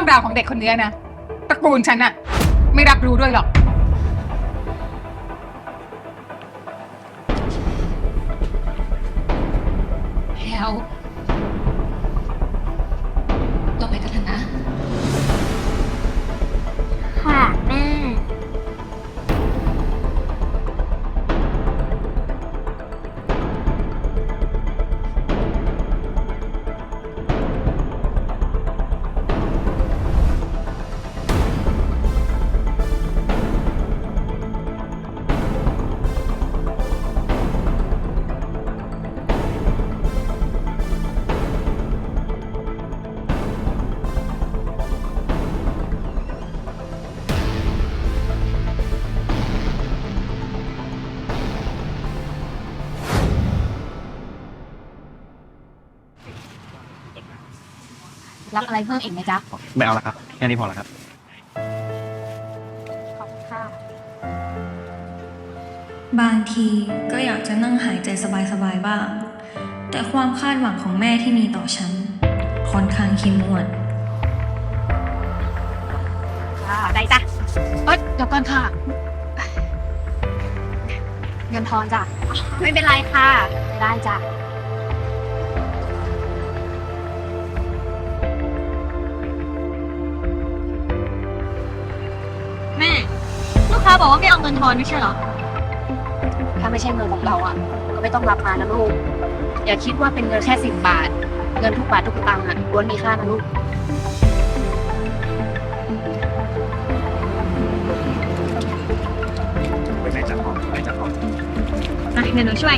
รื่องราวของเด็กคนเนี้ยนะตระกูลฉันอะไม่รับรู้ด้วยหรอก รับอะไรเพิ่มอีกไหมจ๊ะ ไม่เอาละครับแค่นี้พอละครับ ขอบคุณค่ะ บางทีก็อยากจะนั่งหายใจสบายๆบ้าง แต่ความคาดหวังของแม่ที่มีต่อฉันค่อนข้างเข้มงวด ค่ะได้จ้ะเอ้ยเดี๋ยวก่อนค่ะ เงินทอนจ้ะ ไม่เป็นไรค่ะ ได้จ้ะ บอกว่าไม่เอาเงินทอนไม่ใช่เหรอ ถ้าไม่ใช่เงินของเราอะ ก็ไม่ต้องรับมานะลูก อย่าคิดว่าเป็นเงินแค่สิบบาท เงินทุกบาททุกสตังค์อะล้วนมีค่านะลูก ไปไหนจัดห้องไปจัดห้องอะเดี๋ยวหนูช่วย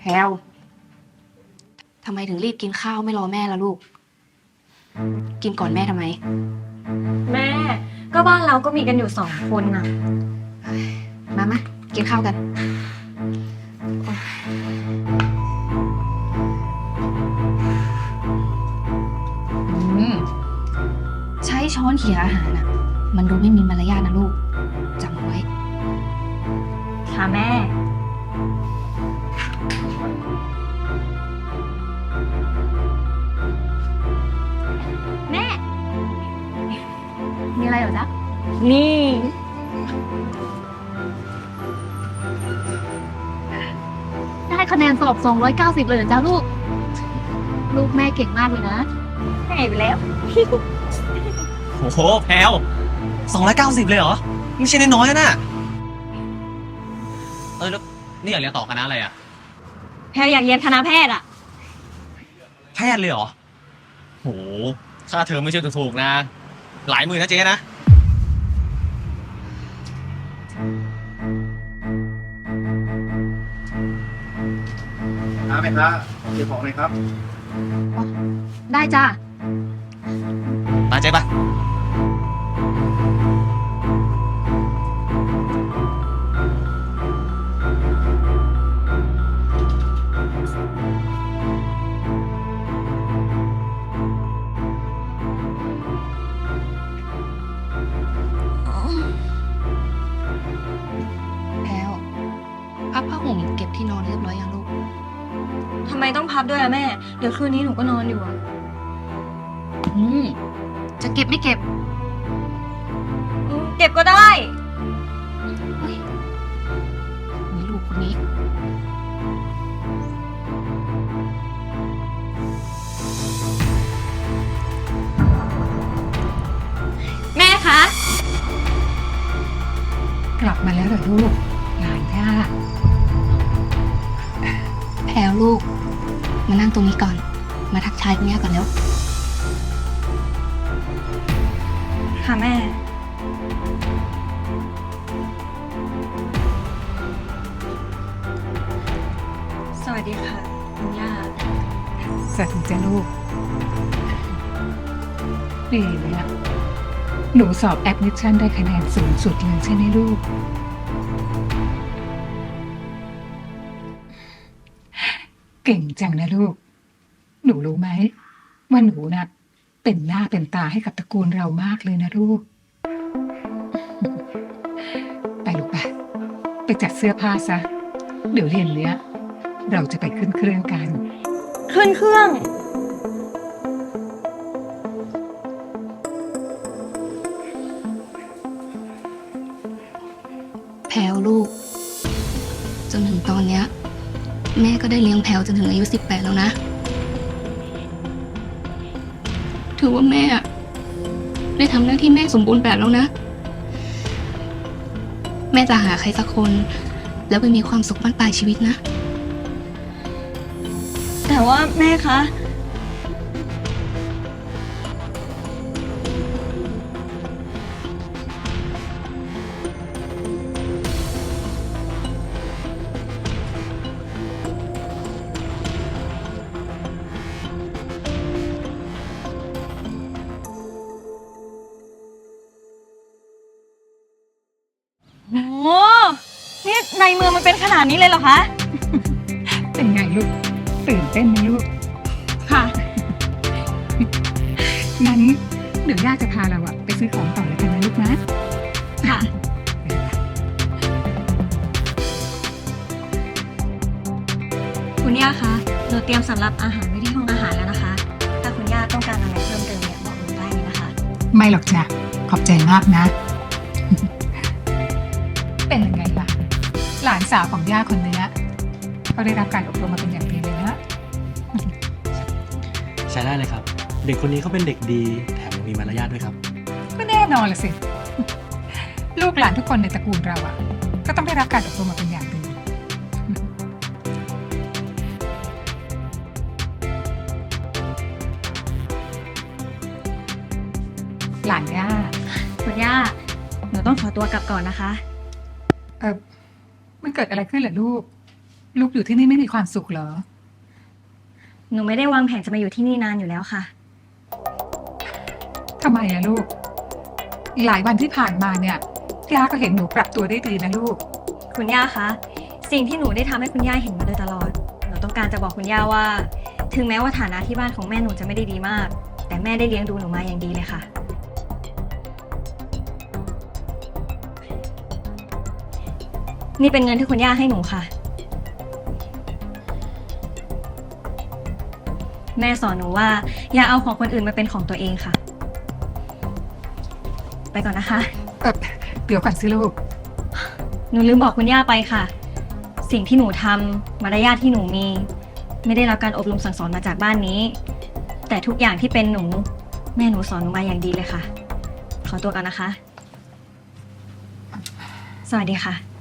แพลว ทำไมถึงรีบกินข้าวไม่รอแม่ล่ะลูก กินก่อนแม่ทำไม แม่ ก็บ้านเราก็มีกันอยู่สองคนน่ะ มามากินข้าวกัน อืมใช้ช้อนเขี่ยอาหารอะ มันดูไม่มีมารยาทนะลูกจำเอาไว้ ค่ะแม่แม่ อะไรเหรอจ๊ะ นี่ ได้คะแนนสอบ 290 เลยเหรอจ้าลูก ลูกแม่เก่งมากเลยนะแม่ไปแล้ว โอ้โหแพลวสองร้อยเก้าสิบเลยเหรอ ไม่ใช่น้อยๆนะน่ะเออแล้วนี่อยากเรียนต่อคณะอะไรอะ แพลอยากเรียนคณะแพทย์อะ แพทย์เลยเหรอ โห ค่าเทอมไม่ใช่ถูกๆนะ หลายหมื่นนะเจ๊นะน้าไหมครับเดี๋ยวของเลยครับ ได้จ้า มาเจ๊ปะ ทำไมต้องพับด้วยอะแม่ เดี๋ยวคืนนี้หนูก็นอนอยู่อะอืมจะเก็บไม่เก็บอืมเก็บก็ได้ เฮ้ยมีลูกคนนี้ แม่คะ กลับมาแล้วเหรอลูก ตรงนี้ก่อน มาทักทายคุณย่าก่อนแล้วค่ะแม่ สวัสดีค่ะ คุณย่า สวัสดีจ้าลูกดีเลยอะหนูสอบแอดมิชชั่นได้คะแนนสูงสุดเลยใช่ไหมลูก เก่งจังนะลูก หนูรู้ไหมว่าหนูนะ่ะเป็นหน้าเป็นตาให้กับตระกูลเรามากเลยนะลูก ไปลูกไปไปจัดเสื้อผ้าซะ เดี๋ยวเย็นเนี้ย เราจะไปขึ้นเครื่องกัน ขึ้นเครื่อง แพลวลูก จนถึงตอนเนี้ย แม่ก็ได้เลี้ยงแพลวจนถึงอายุสิบแปดแล้วนะ ถือว่าแม่อะได้ทำหน้าที่แม่สมบูรณ์แบบแล้วนะ แม่จะหาใครสักคน แล้วไปมีความสุขบ้านปลายชีวิตนะ แต่ว่าแม่คะ ในเมืองมันเป็นขนาดนี้เลยเหรอคะ เป็นไงลูก ตื่นเต้นไหมลูก ค่ะ งั้นเดี๋ยวย่าจะพาเราอะไปซื้อของต่อแล้วกันนะลูกนะ ค่ะ คุณย่าคะหนูเตรียมสำหรับอาหารไว้ที่ห้องอาหารแล้วนะคะ ถ้าคุณย่าต้องการอะไรเพิ่มเติมเนี่ยบอกหนูได้เลยนะคะ ไม่หรอกจ้ะ ขอบใจมากนะ เป็นยังไงล่ะ หลานสาวของย่าคนเนี้ยเขาได้รับการอบรมมาเป็นอย่างดีเลยนะ ใช้ได้เลยครับ เด็กคนนี้เขาเป็นเด็กดีแถมยังมีมารยาทด้วยครับ ก็แน่นอนละสิ ลูกหลานทุกคนในตระกูลเราอะก็ต้องได้รับการอบรมมาเป็นอย่างดี หลานย่าคุณย่าหนูต้องขอตัวกลับก่อนนะคะ เออ มันเกิดอะไรขึ้นเหรอลูก ลูกอยู่ที่นี่ไม่มีความสุขเหรอ หนูไม่ได้วางแผนจะมาอยู่ที่นี่นานอยู่แล้วค่ะ ทำไมอะลูก หลายวันที่ผ่านมาเนี่ยย่าก็เห็นหนูปรับตัวได้ดีนะลูก คุณย่าคะ สิ่งที่หนูได้ทำให้คุณย่าเห็นมาโดยตลอด หนูต้องการจะบอกคุณย่าว่า ถึงแม้ว่าฐานะที่บ้านของแม่หนูจะไม่ได้ดีมาก แต่แม่ได้เลี้ยงดูหนูมาอย่างดีเลยค่ะ นี่เป็นเงินที่คุณย่าให้หนูค่ะ แม่สอนหนูว่า อย่าเอาของคนอื่นมาเป็นของตัวเองค่ะ ไปก่อนนะคะ เออเดี๋ยวก่อนสิลูก หนูลืมบอกคุณย่าไปค่ะ สิ่งที่หนูทำมารยาทที่หนูมี ไม่ได้รับการอบรมสั่งสอนมาจากบ้านนี้ แต่ทุกอย่างที่เป็นหนู แม่หนูสอนหนูมาอย่างดีเลยค่ะ ขอตัวก่อนนะคะ สวัสดีค่ะ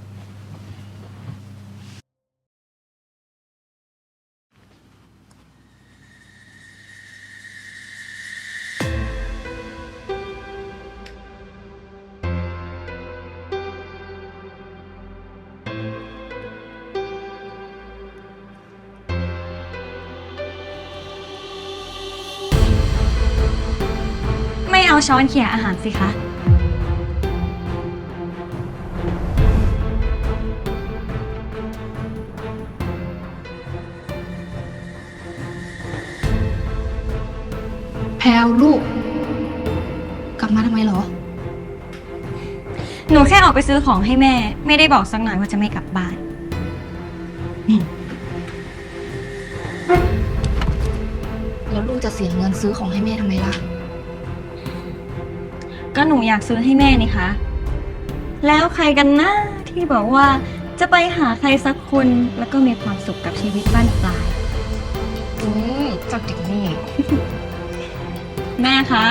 เอาช้อนเขี่ยอาหารสิคะ แพลวลูก กลับมาทำไมเหรอ หนูแค่ออกไปซื้อของให้แม่ ไม่ได้บอกสักหน่อยว่าจะไม่กลับบ้าน แล้วลูกจะเสียเงินซื้อของให้แม่ทำไมล่ะก็ หนูอยากซื้อให้แม่นี่คะ แล้วใครกันนะที่บอกว่าจะไปหาใครสักคนแล้วก็มีความสุขกับชีวิตบ้านปลาย อืมเจับเด็กนี่ แม่คะ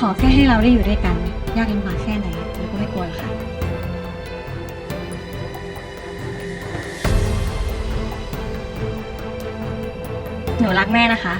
ขอแค่ให้เราได้อยู่ด้วยกัน ยากลำบากแค่ไหนหนูก็ไม่กลัวหรอกค่ะ หนูรักแม่นะคะ